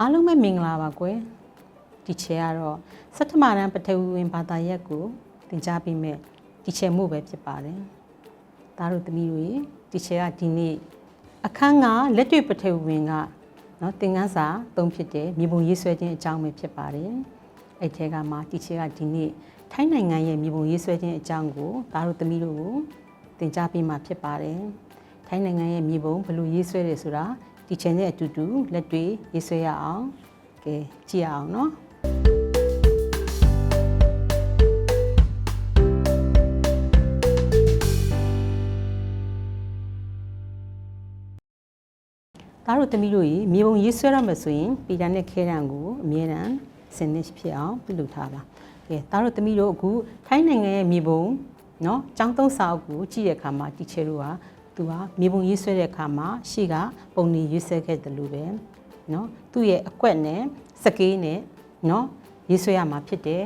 အားလုံးပဲမင်္ဂလာပါကွယ်ဒီချေကတော့စက်တမရန်ပထဝီဝင်ဘာသာရပ်ကိုသင်ကြားပေးမယ်ဒီချေမှုပဲဖြစ်ပါတယ်ဒါတို့သမီးတို့ရေဒီချေကဒီနေ့အခန်းကလက်တွေ့ပထဝီဝင်ကနော်သင်ခန်းစာသုံးဖြစ်တဲ့မြေပုံရေးဆွဲခြင်းအကြောင်းပဲဖြစ်ပါတယ်အဲ့ထဲကမှဒီချေကဒီနေ့ထိုင်းနိုင်ငံရဲ့မြေပုံရေးဆွဲခြင်းအကြောင်းကိုဒါတို့သမီးတို့ကိုသင်ကြားပေးမှာဖြစ်ပါတယ်ထိုင်းနိုင်ငံရဲ့မြေပုံဘယ်လိုရေးဆွဲတယ်ဆိုတာ ဒီချင်နဲ့အတူတူလက်တွေ့ရေးဆွဲရအောင်ကဲကြည့်ရအောင်နော်ဒါတို့သမီးတို့ရေမြေပုံရေးဆွဲရမယ်ဆိုရင်ပီတာနဲ့ခဲတံကိုအမြဲတမ်းစနစ်ဖြစ်အောင်ပြုလုပ်ထားပါကဲဒါတို့သမီးတို့အခုထိုင်းနိုင်ငံရဲ့မြေပုံเนาะចောင်းသုံးစာအုပ်ကိုကြည့်တဲ့အခါမှာတီချယ်တို့က သူကမြေပုံရေးဆွဲတဲ့အခါမှာရှေ့ကပုံနေရေးဆွဲခဲ့တယ်လို့ပဲเนาะသူ့ရဲ့အကွက်နဲ့စကေးနဲ့เนาะရေးဆွဲရမှာဖြစ်တယ်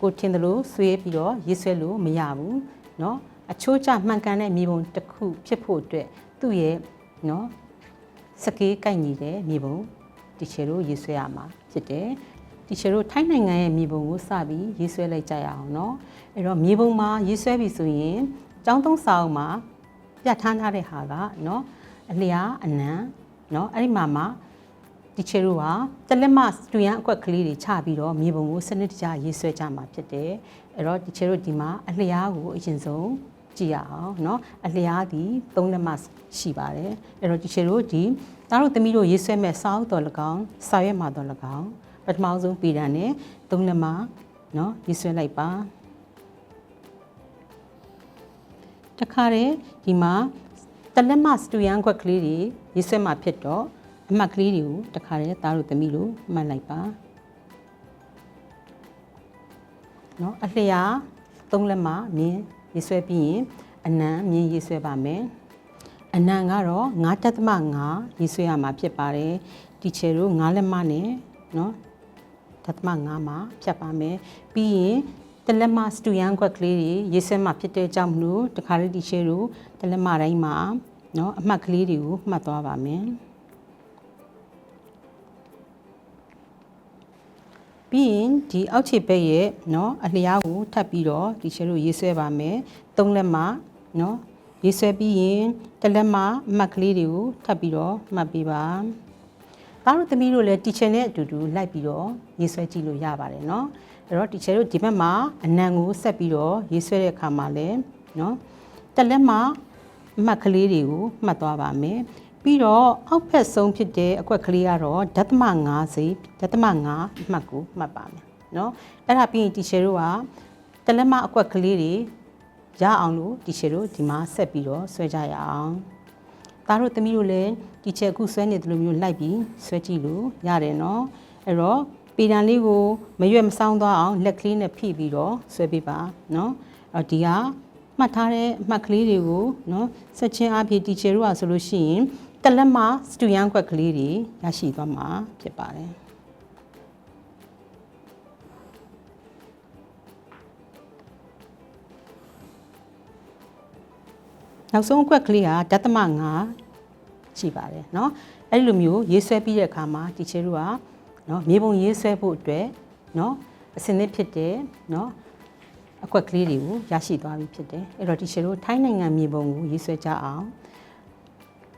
ကိုထင်တယ်လို့ဆွဲပြီးတော့ရေးဆွဲလို့မရဘူးเนาะအချိုးကျမှန်ကန်တဲ့မြေပုံတစ်ခုဖြစ်ဖို့အတွက်သူ့ရဲ့เนาะစကေးကိုက်ညီတဲ့မြေပုံတီချယ်တို့ရေးဆွဲရမှာဖြစ်တယ်တီချယ်တို့ထိုင်းနိုင်ငံရဲ့မြေပုံကိုစပြီးရေးဆွဲလိုက်ကြရအောင်เนาะအဲ့တော့မြေပုံမှာရေးဆွဲပြီဆိုရင်ចောင်းသုံးစာအုပ်မှာ ပြဋ္ဌာန်းထားတဲ့ဟာကเนาะအလျားအနံเนาะအဲ့ဒီမှာမှာတီချယ်တို့ဟာတလက်မစတူရန်အကွက်ကလေးတွေချပြီးတော့မြေပုံကိုစနစ်တကျရေးဆွဲကြမှာဖြစ်တယ်အဲ့တော့တီချယ်တို့ဒီမှာအလျားကိုအရင်ဆုံးကြည့်ရအောင်เนาะအလျားဒီ၃လက်မရှိပါတယ်အဲ့တော့တီချယ်တို့ဒီသားတို့သမီးတို့ရေးဆွဲမဲ့စာအုပ်တော်၎င်းစာရွက်မှာတော်၎င်းပထမဆုံးပြည်တန်နဲ့၃လက်မเนาะရေးဆွဲလိုက်ပါ တခါတည်းဒီမှာတလက်မစတူရန်ခွက်ကလေးတွေရေးဆွဲမှာဖြစ်တော့အမှတ်ကလေးတွေကိုတခါတည်းသားတို့သမီးတို့မှတ်လိုက်ပါเนาะအလျာသုံးလက်မမြင်းရေးဆွဲပြီးရင်အနံမြင်းရေးဆွဲပါမယ်အနံကတော့9တက်သမ9ရေးဆွဲရမှာဖြစ်ပါတယ်တီချယ်တို့9လက်မနဲ့เนาะတက်သမ9မှာဖြတ်ပါမယ်ပြီးရင် တလက်မစတူရန်ခွက်ကလေးတွေရေးဆွဲမှာဖြစ်တဲ့ကြောင့်မလို့တခါလေးတီချယ်တို့တလက်မတိုင်းမှာเนาะအမှတ်ကလေးတွေကိုမှတ်သွားပါမယ်ပြီးရင်ဒီအောက်ခြေဘက်ရဲ့เนาะအလျားကိုထပ်ပြီးတော့ဒီချဲတို့ရေးဆွဲပါမယ်သုံးလက်မเนาะရေးဆွဲပြီးရင်တစ်လက်မအမှတ်ကလေးတွေကိုထပ်ပြီးတော့မှတ်ပေးပါသားတို့သမီးတို့လည်းတီချယ်နဲ့အတူတူလိုက်ပြီးတော့ရေးဆွဲကြည့်လို့ရပါတယ်เนาะ အဲ့တော့ teacher တို့ဒီဘက်မှာအနံကိုဆက်ပြီးတော့ရေးဆွဲတဲ့အခါမှာလည်းနော်တက်လက်မှာအမှတ်ကလေးတွေကိုမှတ်သွားပါမယ်ပြီးတော့အောက်ဖက်ဆုံးဖြစ်တဲ့အကွက်ကလေးကတော့ဒသမ5စီဒသမ5အမှတ်ကိုမှတ်ပါမယ်နော်အဲ့ဒါပြီးရင် teacher တို့ကတက်လက်မအကွက်ကလေးတွေရအောင်လို့ teacher တို့ဒီမှာဆက်ပြီးတော့ဆွဲကြရအောင်သားတို့သမီးတို့လည်း teacher အခုဆွဲနေသလိုမျိုးလိုက်ပြီးဆွဲကြည့်လို့ရတယ်နော်အဲ့တော့ ပေတံလေးကိုမရွက်မဆောင်းသွားအောင်လက်ကလေးနဲ့ဖိပြီးတော့ဆွဲပေးပါเนาะအဲ့ဒီကမှတ်ထားတဲ့အမှတ်ကလေးတွေကိုเนาะဆက်ချင်းအဖြစ်တီချယ်တို့อ่ะဆိုလို့ရှိရင်တလက်မစတူရန်ခွက်ကလေးတွေရရှိသွားမှာဖြစ်ပါတယ်နောက်ဆုံးအကွက်ကလေးကဒသမ5ရှိပါတယ်เนาะအဲ့ဒီလိုမျိုးရေးဆွဲပြီးတဲ့အခါမှာတီချယ်တို့က နော်မြေပုံရေးဆွဲဖို့အတွက်နော်အစင်သစ်ဖြစ်တယ်နော်အကွက်ကလေးတွေကိုရရှိသွားပြီဖြစ်တယ်အဲ့တော့ဒီရှင်တို့ထိုင်းနိုင်ငံမြေပုံကိုရေးဆွဲကြအောင်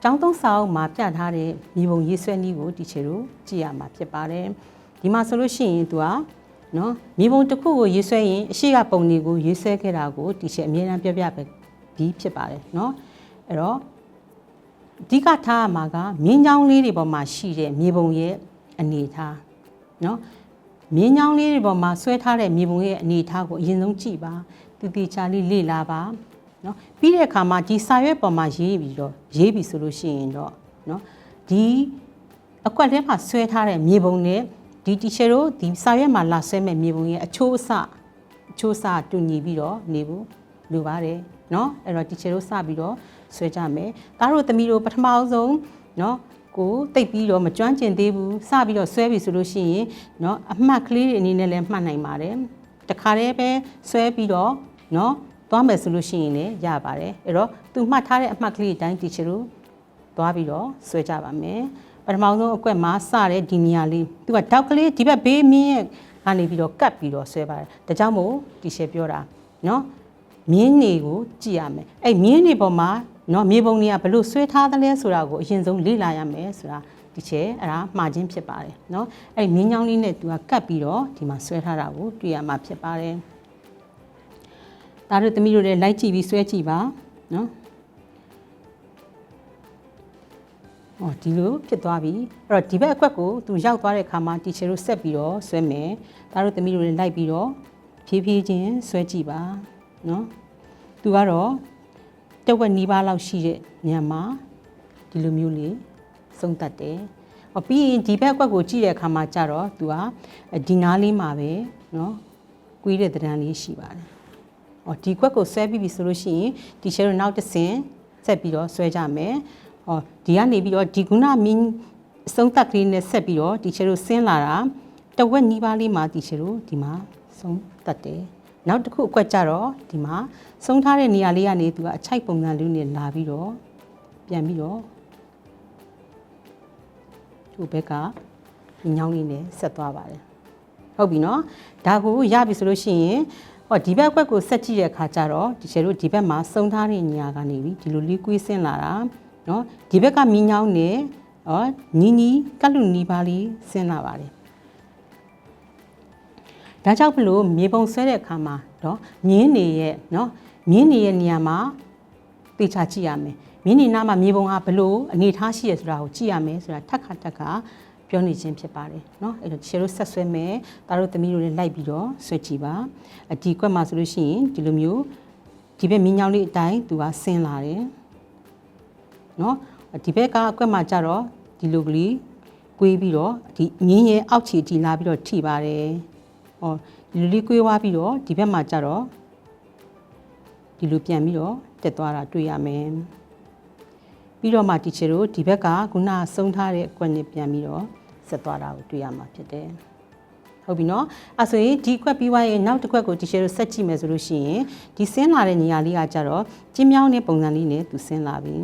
ကျောင်းသုံးစာအုပ်မှာပြထားတဲ့မြေပုံရေးဆွဲနည်းကိုဒီရှင်တို့ကြည့်ရမှာဖြစ်ပါတယ်ဒီမှာဆိုလို့ရှိရင်သူကနော်မြေပုံတစ်ခုကိုရေးဆွဲရင်အရှိကပုံတွေကိုရေးဆွဲခဲ့တာကိုဒီရှင်အမြဲတမ်းပြောပြပဲပြီးဖြစ်ပါတယ်နော်အဲ့တော့အဓိကထားရမှာကမြင်းချောင်းလေးတွေပေါ်မှာရှိတဲ့မြေပုံရဲ့ အနေထားနော်မြင်းချောင်းလေးတွေပေါ်မှာဆွဲထားတဲ့မြေပုံရဲ့အနေထားကိုအရင်ဆုံးကြည့်ပါတည်တည်ချာလေးလေ့လာပါနော်ပြီးတဲ့အခါမှာဒီစာရွက်ပေါ်မှာရေးပြီးတော့ရေးပြီဆိုလို့ရှိရင်တော့နော်ဒီအကွက်ထဲမှာဆွဲထားတဲ့မြေပုံနဲ့ဒီတီရှယ်တို့ဒီစာရွက်မှာလာဆွဲမဲ့မြေပုံရဲ့အချိုးအဆအချိုးအဆတူညီပြီးတော့နေဖို့လိုပါတယ်နော်အဲ့တော့တီချေတို့စပြီးတော့ဆွဲကြမယ်။ဒါတို့သမီးတို့ပထမဆုံးနော် ကိုတိတ်ပြီးတော့မကျွမ်းကျင်သေးဘူးစပြီးတော့ဆွဲပြီဆိုလို့ရှိရင်เนาะအမှတ်ကလေးတွေအနေနဲ့လည်းမှတ်နိုင်ပါတယ်တခါတည်းပဲဆွဲပြီးတော့เนาะသွားမယ်ဆိုလို့ရှိရင်လည်းရပါတယ်အဲ့တော့သူမှတ်ထားတဲ့အမှတ်ကလေးအတိုင်း teacher တို့သွားပြီးတော့ဆွဲကြပါမယ် ပထမဆုံးအကွက်မှာစတဲ့ဒီနေရာလေးသူကတောက်ကလေးဒီဘက်ဘေးမြင်းရဲ့ကနေပြီးတော့ကတ်ပြီးတော့ဆွဲပါတယ်ဒါကြောင့်မို့ဒီရှယ်ပြောတာနော်မြင်းနေကိုကြည့်ရမယ်အဲ့မြင်းနေပေါ်မှာ နော်မြေပုံတွေကဘလို့ဆွဲထားသလဲဆိုတာကိုအရင်ဆုံးလေ့လာရမယ်ဆိုတာဒီချဲအဲ့ဒါမှားခြင်းဖြစ်ပါတယ်เนาะအဲ့မြင်းချောင်းလေးနဲ့သူကကတ်ပြီးတော့ဒီမှာဆွဲထားတာကိုတွေ့ရမှာဖြစ်ပါတယ်ဒါတို့သမီးတို့လည်းလိုက်ကြည့်ပြီးဆွဲကြည့်ပါเนาะဟောဒီလိုဖြစ်သွားပြီအဲ့တော့ဒီဘက်အကွက်ကိုသူရောက်သွားတဲ့အခါမှာတီချာတို့ဆက်ပြီးတော့ဆွဲမယ်ဒါတို့သမီးတို့လည်းလိုက်ပြီးတော့ဖြည်းဖြည်းချင်းဆွဲကြည့်ပါเนาะသူကတော့ တဝက်နီးပါးလောက်ရှိတဲ့ညံမှာဒီလိုမျိုးလေးသုံးတတ်တယ်။ပြီးရင်ဒီဘက်ကွက်ကိုကြည့်တဲ့အခါမှာကြတော့သူကဒီနားလေးမှာပဲနော်ကွေးတဲ့သဏ္ဍာန်လေးရှိပါတယ်။အော်ဒီကွက်ကိုဆွဲပြီးပြီဆိုလို့ရှိရင်ဒီရှဲတို့နောက်တစ်ဆင့်ဆက်ပြီးတော့ဆွဲကြမယ်။အော်ဒီကနေပြီးတော့ဒီကုဏမင်းအဆုံးသက်ကလေးနဲ့ဆက်ပြီးတော့ဒီရှဲတို့ဆင်းလာတာတဝက်နီးပါးလေးမှာဒီရှဲတို့ဒီမှာဆုံးတတ်တယ်။ နောက်တစ်ခုအကွက်ကြတော့ဒီမှာဆုံးထားတဲ့နေရာလေးကနေသူကအချိုက်ပုံစံလေးနဲ့လာပြီးတော့ပြန်ပြီးတော့သူ့ဘက်ကညောင်းလေးနဲ့ဆက်သွားပါတယ်ဟုတ်ပြီနော်ဒါကိုရပြီဆိုလို့ရှိရင်ဟောဒီဘက်ကွက်ကိုဆက်ကြည့်တဲ့အခါကျတော့ဒီချေတို့ဒီဘက်မှာစုံထားတဲ့ညာကနေပြီးဒီလိုလေးကွေးဆင်းလာတာနော်ဒီဘက်ကမီးညောင်းနဲ့ဟောနီးနီးကတ်လူနီးပါးလေးဆင်းလာပါတယ် ဒါကြောင့်မလို့မြေပုံဆွဲတဲ့အခါမှာတော့မြင်းနေရဲ့နော်မြင်းနေရဲ့နေရာမှာတေချာကြည့်ရမယ်မြင်းနေနားမှာမြေပုံကဘလို့အနေထားရှိရဆိုတာကိုကြည့်ရမယ်ဆိုတာထက်ခါထက်ခါပြောနေခြင်းဖြစ်ပါတယ်เนาะအဲ့တော့ခြေတို့ဆက်ဆွဲမယ်ဒါတို့သမီးတို့လည်းလိုက်ပြီးတော့ဆွဲကြည့်ပါအဒီကွက်မှာဆိုလို့ရှိရင်ဒီလိုမျိုးဒီဘက်မြင်းညောင်းလေးအတိုင်းသူကဆင်းလာတယ်เนาะဒီဘက်ကအကွက်မှာကြတော့ဒီလိုကလေးကွေးပြီးတော့ဒီမြင်းရဲ့အောက်ခြေတီလာပြီးတော့ထိပါတယ် ဟောဒီလိုလေးကွေးသွားပြီးတော့ဒီဘက်မှာကြတော့ဒီလိုပြန်ပြီးတော့တက်သွားတာတွေ့ရမယ်ပြီးတော့မှတီချေတို့ဒီဘက်ကခုနဆုံးထားတဲ့အကွက်နဲ့ပြန်ပြီးတော့ဆက်သွားတာကိုတွေ့ရမှာဖြစ်တယ်ဟုတ်ပြီနော်အဲဆိုရင်ဒီခွက်ပြီးွားရင်နောက်တစ်ခွက်ကိုတီရှယ်တို့ဆက်ကြည့်မယ်ဆိုလို့ရှိရင်ဒီဆင်းလာတဲ့နေရာလေးကကြတော့ကျင်းမြောင်းတဲ့ပုံစံလေးနဲ့သူဆင်းလာပြီ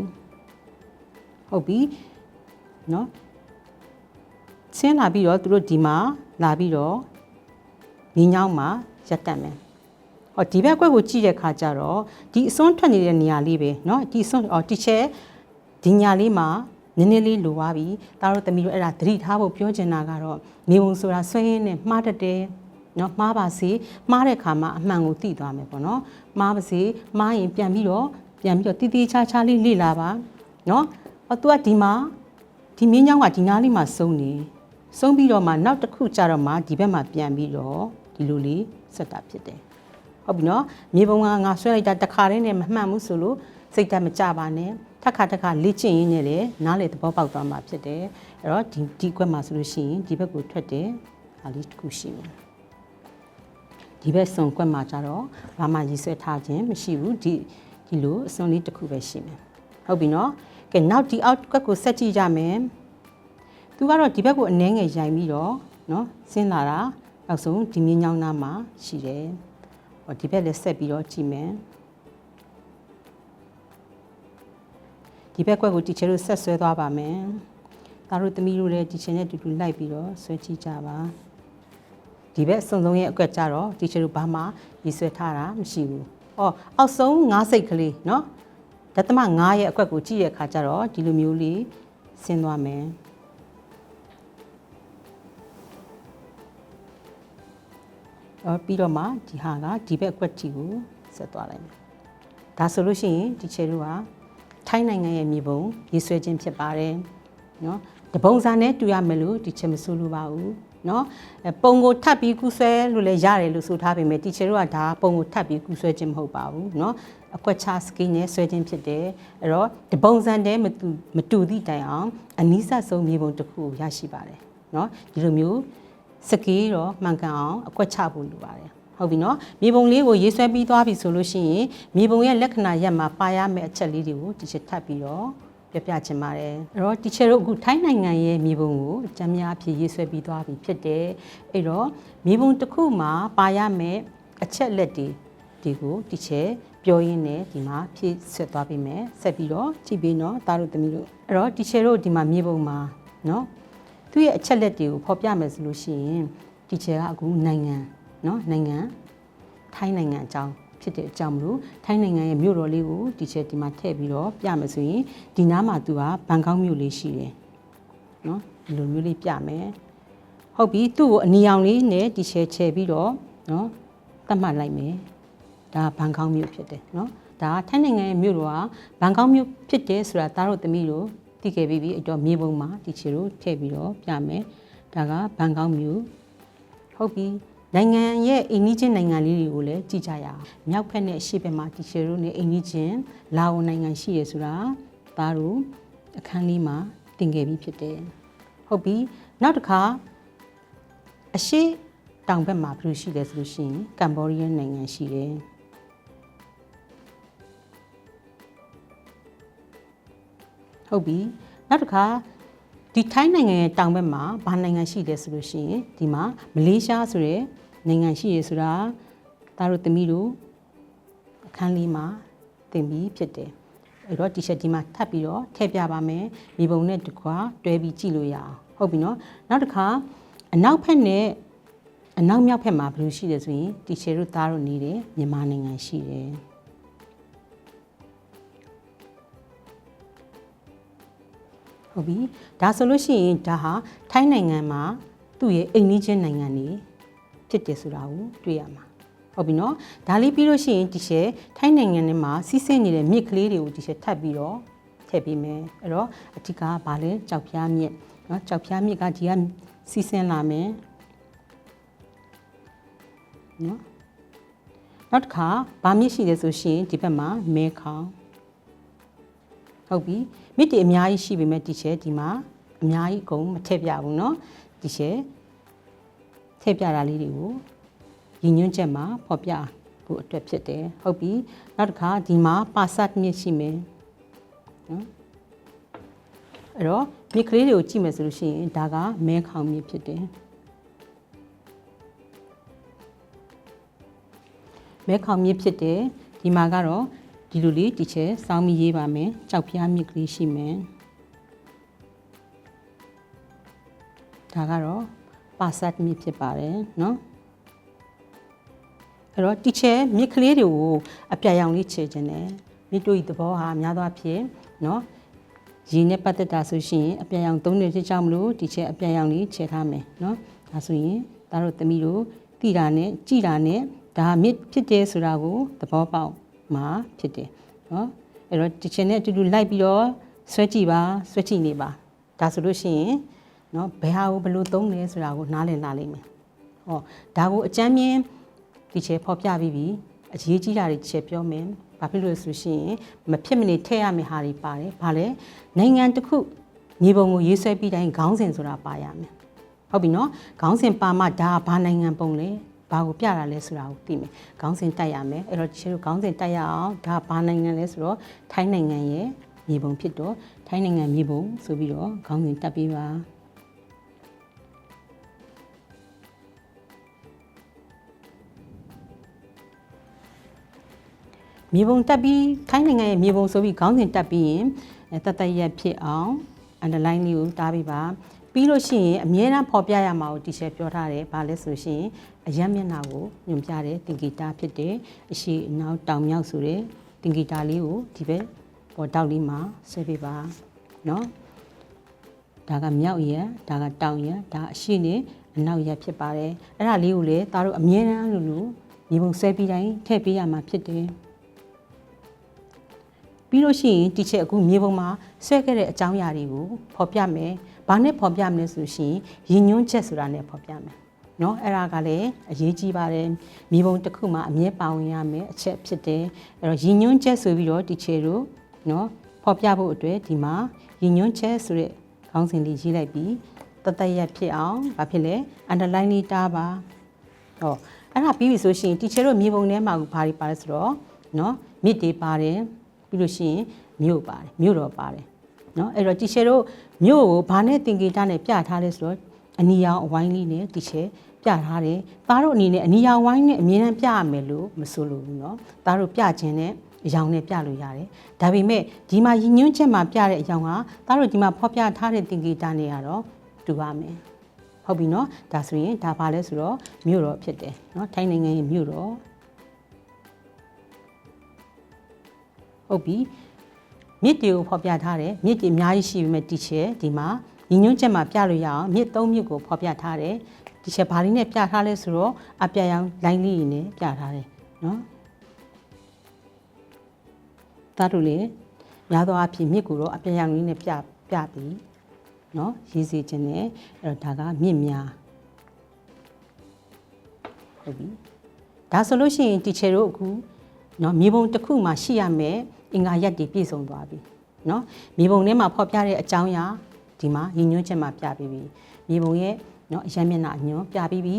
ဟုတ်ပြီနော်ဆင်းလာပြီးတော့သူတို့ဒီမှာလာပြီးတော့ မြင်းညောင်းမှာရက်တက်မယ်ဟောဒီဘက်ကွက်ကိုကြည့်တဲ့ခါကျတော့ဒီအစွန်းထွက်နေတဲ့နေရာလေးပဲเนาะဒီအစွန်းအော်တီချယ်ဒီညာလေးမှာနည်းနည်းလေးလိုသွားပြီဒါတို့သမီးတို့အဲ့ဒါသတိထားဖို့ပြောချင်တာကတော့မြေပုံဆိုတာဆွဲရင်းနဲ့မှားတတ်တယ်နော်မှားပါစေမှားတဲ့ခါမှာအမှန်ကိုသိသွားမယ်ပေါ့နော်မှားပါစေမှားရင်ပြန်ပြီးတော့ပြန်ပြီးတော့တီးတီးချာချာလေးလေ့လာပါနော်ဟော तू ကဒီမှာဒီမင်းเจ้าကဒီနားလေးမှာစုံနေစုံပြီးတော့မှနောက်တစ်ခုကြတော့မှဒီဘက်မှာပြန်ပြီးတော့ ဒီလိုလေးဆက်တာဖြစ်တယ်ဟုတ်ပြီနော်မြေပုံကငါဆွဲလိုက်တာတစ်ခါတည်းနဲ့မမှန်ဘူးဆိုလို့စိတ်ဓာတ်မကြပါနဲ့ထက်ခါထက်ခါလေ့ကျင့်ရင်းနဲ့လေနားလေသဘောပေါက်သွားမှာဖြစ်တယ်အဲ့တော့ဒီဒီကွက်မှာဆိုလို့ရှိရင်ဒီဘက်ကိုထွက်တယ်ဒါလေးတစ်ခုရှိမယ်ဒီဘက်စုံကွက်မှာကျတော့ဘာမှရည်ဆွဲထားခြင်းမရှိဘူးဒီဒီလိုအစွန်လေးတစ်ခုပဲရှိမယ်ဟုတ်ပြီနော်ကဲနောက်ဒီအောက်ကွက်ကိုဆက်ကြည့်ကြမယ်သူကတော့ဒီဘက်ကိုအနှဲငယ်ရိုင်ပြီးတော့နော်ဆင်းလာတာ နောက်ဆုံးဒီမြင်းချောင်းသားမှာရှိတယ်ဟောဒီဘက်လည်းဆက်ပြီးတော့ကြည့်မယ်ဒီဘက်ကွက်ကိုတီချယ်တို့ဆက်ဆွဲသွားပါမယ်။ဒါတို့သမီးတို့လည်းတီချယ်နဲ့တူတူလိုက်ပြီးတော့ဆွဲကြည့်ကြပါ။ဒီဘက်စုံစုံရဲ့အကွက်ကြတော့တီချယ်တို့ဘာမှရေးဆွဲထားတာမရှိဘူး။အော်အောက်ဆုံး၅စိတ်ကလေးနော်။ဒသမ9ရဲ့အကွက်ကိုကြည့်တဲ့အခါကျတော့ဒီလိုမျိုးလေးဆင်းသွားမယ်။ အော်ပြီးတော့မှဒီဟာကဒီဘက်အကွက်တီကိုဆက်သွားလိုက်မယ်။ဒါဆိုလို့ရှိရင်ဒီချယ်တို့ကထိုင်းနိုင်ငံရဲ့မြေပုံရေးဆွဲခြင်းဖြစ်ပါတယ်နော်တပုံစံနဲ့တူရမယ်လို့ဒီချက်မဆိုလိုပါဘူးနော်ပုံကိုထပ်ပြီးကူးဆွဲလို့လည်းရတယ်လို့ဆိုထားပေမဲ့တီချာတို့ကဒါပုံကိုထပ်ပြီးကူးဆွဲခြင်းမဟုတ်ပါဘူးเนาะအကွက်ချစကင်းနဲ့ဆွဲခြင်းဖြစ်တယ်အဲ့တော့တပုံစံတည်းမတူမတူသည့်တိုင်အောင်အနည်းဆက်ဆုံးမြေပုံတစ်ခုရရှိပါတယ်เนาะဒီလိုမျိုး စကေးတော့မှန်ကန်အောင်အကွက်ချဖို့လိုပါတယ်ဟုတ်ပြီနော်မြေပုံလေးကိုရေးဆွဲပြီးသွားပြီဆိုလို့ရှိရင်မြေပုံရဲ့လက္ခဏာရက်မှာပါရမယ့်အချက်လေးတွေကိုဒီချက်ထပ်ပြီးတော့ပြပြချင်ပါတယ်အဲ့တော့တီချယ်တို့အခုထိုင်းနိုင်ငံရဲ့မြေပုံကိုအကြမ်းများအဖြစ်ရေးဆွဲပြီးသွားပြီဖြစ်တယ်အဲ့တော့မြေပုံတစ်ခုမှာပါရမယ့်အချက်လက်တွေဒီကိုတီချယ်ပြောရင်းနဲ့ဒီမှာဖြည့်ဆက်သွားပြီမယ်ဆက်ပြီးတော့ကြည့်ပြီးတော့တားတို့သမီးတို့အဲ့တော့တီချယ်တို့ဒီမှာမြေပုံမှာနော် သူ့ရဲ့အချက်လက်တွေကိုဖော်ပြမယ်ဆိုလို့ရှိရင်တီချာကအခုနိုင်ငံနော်နိုင်ငံထိုင်းနိုင်ငံအကြောင်းဖြစ်တဲ့အကြောင်းမလို့ထိုင်းနိုင်ငံရဲ့မြို့တော်လေးကိုတီချာဒီမှာထည့်ပြီးတော့ပြမယ်ဆိုရင်ဒီနားမှာသူကဘန်ကောက်မြို့လေးရှိတယ်နော်ဒီလိုမျိုးလေးပြမယ်ဟုတ်ပြီသူ့ကိုအနီအောင်လေးနဲ့တီချာချဲပြီးတော့နော်တတ်မှတ်လိုက်မယ်ဒါဘန်ကောက်မြို့ဖြစ်တယ်နော်ဒါကထိုင်းနိုင်ငံရဲ့မြို့တော်ကဘန်ကောက်မြို့ဖြစ်တယ်ဆိုတာသားတို့သမီးတို့ သိခဲ့ပြီးပြီအဲ့တော့မြေပုံမှာတီချာတို့ထည့်ပြီးတော့ပြမယ်ဒါကဘန်ကောက်မြို့ဟုတ်ပြီနိုင်ငံရဲ့အိမ်နီးချင်းနိုင်ငံလေးတွေကိုလည်းကြည့်ကြရအောင်မြောက်ဖက်နဲ့အရှေ့ဘက်မှာတီရှယ်တို့နဲ့အိမ်နီးချင်းလာအိုနိုင်ငံရှိရဆိုတာဒါတို့အခန်းလေးမှာတင်ခဲ့ပြီးဖြစ်တယ်ဟုတ်ပြီနောက်တစ်ခါအရှေ့တောင်ဘက်မှာဘယ်လိုရှိလဲဆိုလို့ရှိရင်ကမ်ဘောဒီးယားနိုင်ငံရှိတယ် ဟုတ်ပြီနောက်တစ်ခါဒီထိုင်းနိုင်ငံရဲ့တောင်ဘက်မှာဘာနိုင်ငံရှိတယ်ဆိုလို့ရှိရင်ဒီမှာမလေးရှားဆိုတဲ့နိုင်ငံရှိရဆိုတာဒါတို့သမီးတို့အခန်းလေးမှာသင်ပြီးဖြစ်တယ်အဲ့တော့ T-shirt ဒီမှာထပ်ပြီးတော့ထည့်ပြပါမယ်မြေပုံနဲ့တကွာတွဲပြီးကြည့်လို့ရအောင်ဟုတ်ပြီနော်နောက်တစ်ခါအနောက်ဘက်နဲ့အနောက်မြောက်ဘက်မှာဘယ်လိုရှိတယ်ဆိုရင် T-shirt တို့သားတို့နေတဲ့မြန်မာနိုင်ငံရှိတယ် ဟုတ်ပြီဒါဆိုလို့ရှိရင်ဒါဟာထိုင်းနိုင်ငံမှာသူ့ရဲ့အိမ်နီးချင်းနိုင်ငံနေဖြစ်တယ်ဆိုတာကိုတွေ့ရမှာဟုတ်ပြီနော်ဒါလေးပြီးလို့ရှိရင်ဒီရှယ်ထိုင်းနိုင်ငံထဲမှာစီးဆင်းနေတဲ့မြစ်ကလေးတွေကိုဒီရှယ်ထပ်ပြီးတော့ထည့်ပေးမယ်အဲ့တော့အဓိကကဘာလဲကြောက်ဖျားမြစ်နော်ကြောက်ဖျားမြစ်ကဒီကစီးဆင်းလာမယ်နော်နောက်တစ်ခါဗာမြစ်ရှိတယ်ဆိုရှင်ဒီဘက်မှာမဲခေါင် ဟုတ်ပြီမြစ်တွေအများကြီးရှိပေမဲ့ဒီချဲဒီမှာအများကြီးအကုန်မထည့်ပြဘူးเนาะဒီချဲထည့်ပြတာလေးတွေကိုရည်ညွှန်းချက်မှာဖော်ပြဖို့အတွက်ဖြစ်တယ်ဟုတ်ပြီနောက်တစ်ခါဒီမှာပါဆတ်မြစ်ရှိမယ်နော်အဲ့တော့မြစ်ကလေးတွေကိုကြည့်မယ်ဆိုလို့ရှိရင်ဒါကမဲခေါင်မြစ်ဖြစ်တယ်မဲခေါင်မြစ်ဖြစ်တယ်ဒီမှာကတော့ ဒီလိုလေးဒီချဲစောင်းပြီးရေးပါမယ်ကြောက်ဖျားမြစ်ကလေးရှိမယ်ဒါကတော့ပါဆတ်မြစ်ဖြစ်ပါတယ်เนาะအဲ့တော့ဒီချဲမြစ်ကလေးတွေကိုအပြရောင်လေးခြေခြင်းတယ်မြစ်တို့ဤသဘောဟာများသောအားဖြင့်เนาะရေနဲ့ပတ်သက်တာဆိုရှင်အပြရောင်သုံးနေဖြစ်ကြောင်းမလို့ဒီချဲအပြရောင်လေးခြေထားမယ်เนาะဒါဆိုရင်ဒါတို့သမီးတို့တိတာနဲ့ကြည်တာနဲ့ဒါမြစ်ဖြစ်တယ်ဆိုတာကိုသဘောပေါက် မှာဖြစ်တယ်နော်အဲ့တော့ teacher နဲ့အတူတူလိုက်ပြီးတော့ဆွဲကြည့်ပါဆွဲကြည့်နေပါဒါဆိုလို့ရှိရင်နော်ဘယ်ဟာကိုဘယ်လိုသုံးလဲဆိုတာကိုနားလည်လာလိမ့်မယ်ဟောဒါကိုအကြမ်းမြင် teacher ဖော်ပြပြီးပြီအရေးကြီးတာတွေ teacher ပြောမယ်ဘာဖြစ်လို့လဲဆိုရှင်မဖြစ်မနေထည့်ရမယ့်ဟာတွေပါတယ်ဘာလဲနိုင်ငံတစ်ခုမြေပုံကိုရေးဆွဲပြီးတိုင်းခေါင်းစဉ်ဆိုတာပါရမယ်ဟုတ်ပြီနော်ခေါင်းစဉ်ပါမှဒါဘာနိုင်ငံပုံလဲ ဘာကိုပြတာလဲဆိုတာကိုသိမယ်ခေါင်းစဉ်တက်ရမယ်အဲ့တော့ဒီလိုခေါင်းစဉ်တက်ရအောင်ဒါဘာနိုင်ငံလဲဆိုတော့ထိုင်းနိုင်ငံရဲ့မြေပုံဖြစ်တော့ထိုင်းနိုင်ငံမြေပုံဆိုပြီးတော့ခေါင်းစဉ်တက်ပေးပါမြေပုံတက်ပြီးထိုင်းနိုင်ငံရဲ့မြေပုံဆိုပြီးခေါင်းစဉ်တက်ပြီးရင်တတ်တရက်ဖြစ်အောင် underline လေးကိုတားပေးပါပြီးလို့ရှိရင်အမြဲတမ်းဖော်ပြရမှာကိုတီရှယ်ပြောထားတယ်။ဘာလဲဆိုရှင် အယက်မျက်နှာကိုညွှန်ပြတဲ့သင်္ကေတဖြစ်တယ်။အရှိအနောက်တောင်မြောက်ဆိုတဲ့သင်္ကေတလေးကိုဒီဘက်ပေါ်တောက်လေးမှာဆွဲပေးပါနော်။ဒါကမြောက်ရက်ဒါကတောင်ရက်ဒါအရှိနဲ့အနောက်ရက်ဖြစ်ပါတယ်။အဲ့ဒါလေးကိုလည်းသားတို့အမြဲတမ်းလို့လို့ညီပုံဆွဲပြီးတိုင်းထည့်ပေးရမှာဖြစ်တယ်။ပြီးလို့ရှိရင်တီချက်အခုမြေပုံမှာဆွဲခဲ့တဲ့အကြောင်းအရာတွေကိုဖော်ပြမယ်။ဘာနဲ့ဖော်ပြမလဲဆိုရှင်ရည်ညွှန်းချက်ဆိုတာနဲ့ဖော်ပြမယ်။ နော်အဲ့ဒါကလည်းအရေးကြီးပါတယ်။မြေပုံတစ်ခုမှာအမြဲပါဝင်ရမယ်အချက်ဖြစ်တယ်။အဲ့တော့ရည်ညွှန်းချက်ဆိုပြီးတော့တီချက်တို့နော်ဖော်ပြဖို့အတွက်ဒီမှာရည်ညွှန်းချက်ဆိုတဲ့ခေါင်းစဉ်လေးရေးလိုက်ပြီးတသက်ရက်ဖြစ်အောင်ဘာဖြစ်လဲ underline လေးတားပါ။ဟောအဲ့ဒါပြီးပြီဆိုရှင်တီချက်တို့မြေပုံထဲမှာဘာတွေပါလဲဆိုတော့နော်မြစ်တွေပါတယ်။ပြီးလို့ရှိရင်မြို့ပါတယ်မြို့တော်ပါတယ်เนาะအဲ့တော့တီရှယ်တို့မြို့ကိုဘာနဲ့တင်ကေတာနဲ့ပြထားလဲဆိုတော့အနီရောင်အဝိုင်းလေးနဲ့တီရှယ် ပြထားတယ်။သားတို့အနေနဲ့အနီရောင်ဝိုင်းနဲ့အမြဲတမ်းပြရမယ်လို့မဆိုလို့ဘူးเนาะ။သားတို့ပြခြင်းနဲ့အ အယောင်နဲ့ပြလို့ရတယ်ဒါပေမဲ့ဒီမှာရည်ညွှန်းချက်မှာပြတဲ့အယောင်ကသားတို့ဒီမှာဖော်ပြထားတဲ့သင်္ကေတနဲ့ကတော့တူပါမယ်ဟုတ်ပြီနော်ဒါဆိုရင်ဒါဘာလဲဆိုတော့မြို့တော်ဖြစ်တယ်နော်ထိုင်းနိုင်ငံရဲ့မြို့တော်ဟုတ်ပြီမြစ်တွေကိုဖော်ပြထားတယ်မြစ်တွေအများကြီးရှိပေမဲ့တီချဲဒီမှာရည်ညွှန်းချက်မှာပြလို့ရအောင်မြစ်သုံးမြစ်ကိုဖော်ပြထားတယ် တီချဲဘာလေးနဲ့ပြထားလဲဆိုတော့အပြရောင်လိုင်းလေးတွေနဲ့ပြထားတယ်နော်သားတို့လေများသောအားဖြင့်မြစ်ကိုတော့အပြရောင်လေးနဲ့ပြပြပြီးနော်ရေးစီခြင်းနဲ့အဲ့တော့ဒါကမြစ်များဟုတ်ပြီဒါဆိုလို့ရှိရင်တီချဲတို့အခုနော်မြေပုံတစ်ခုမှာရှိရမယ်အင်္ဂါရက်တွေပြည့်စုံသွားပြီနော်မြေပုံထဲမှာဖော်ပြတဲ့အကြောင်းအရာဒီမှာရည်ညွှန်းချက်မှာပြပြီးပြီမြေပုံရဲ့ နော်အရမ်းမျက်နှာအညွှန်းပြပြီးပြီ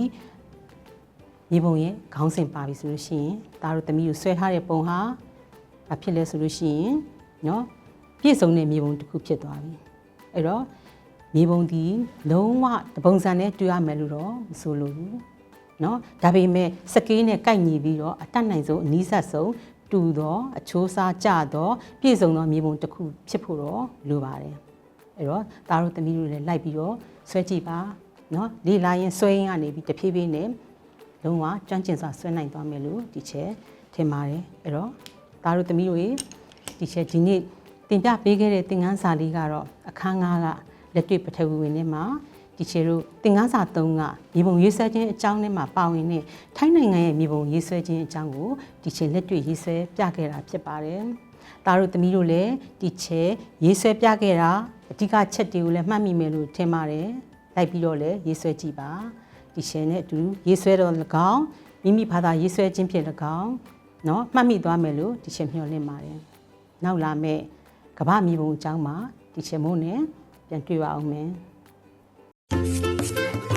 မြေပုံရဲ့ခေါင်းစဉ်ပါပြီဆိုလို့ရှိရင်ဒါတို့သမီးတို့ဆွဲထားတဲ့ပုံဟာဘာဖြစ်လဲဆိုလို့ရှိရင်နော်ပြည့်စုံတဲ့မြေပုံတစ်ခုဖြစ်သွားပြီအဲ့တော့မြေပုံဒီလုံးဝတပုံစံနဲ့တူရမယ်လို့တော့မဆိုလို့ဘူးเนาะဒါပေမဲ့စကေးနဲ့ကိုက်ညီပြီးတော့အတတ်နိုင်ဆုံးအနည်းဆက်ဆုံးတူသောအချိုးစားကြသောပြည့်စုံသောမြေပုံတစ်ခုဖြစ်ဖို့တော့လိုပါတယ်အဲ့တော့သားတို့သမီးတို့လည်းလိုက်ပြီးတော့ဆွဲကြည့်ပါ နော်လေလာရင်ဆွဲရင်းကနေပြီးတဖြည်းဖြည်းနဲ့လုံးဝကျွမ်းကျင်စွာဆွဲနိုင်သွားမယ်လို့ဒီချက်ထင်ပါတယ်အဲ့တော့ဒါတို့သမီးတို့ရေဒီချက်ဒီနေ့တင်ပြပေးခဲ့တဲ့သင်ခန်းစာလေးကတော့အခန်း9ကလက်တွေ့ပထဝီဝင်ထဲမှာဒီချေတို့သင်ခန်းစာ3ကမြေပုံရေးဆွဲခြင်းအကြောင်းထဲမှာပါဝင်တဲ့ထိုင်းနိုင်ငံရဲ့မြေပုံရေးဆွဲခြင်းအကြောင်းကိုဒီချေလက်တွေ့ရေးဆွဲပြခဲ့တာဖြစ်ပါတယ်။ဒါတို့သမီးတို့လည်းဒီချေရေးဆွဲပြခဲ့တာအဓိကချက်တွေကိုလည်းမှတ်မိမယ်လို့ထင်ပါတယ်။ လိုက်ပြီးတော့လည်းရေးဆွဲကြည့်ပါ။ဒီချေနဲ့အတူရေးဆွဲတော့၎င်းမိမိဘာသာရေးဆွဲခြင်းဖြစ်၎င်းเนาะမှတ်မိသွားမယ်လို့ဒီချေမျှော်လင့်ပါတယ်။နောက်လာမယ့်ကမ္ဘာမြေပုံအကြောင်းမှာဒီချေမို့နဲ့ပြန်တွေ့ပါအောင်မယ်။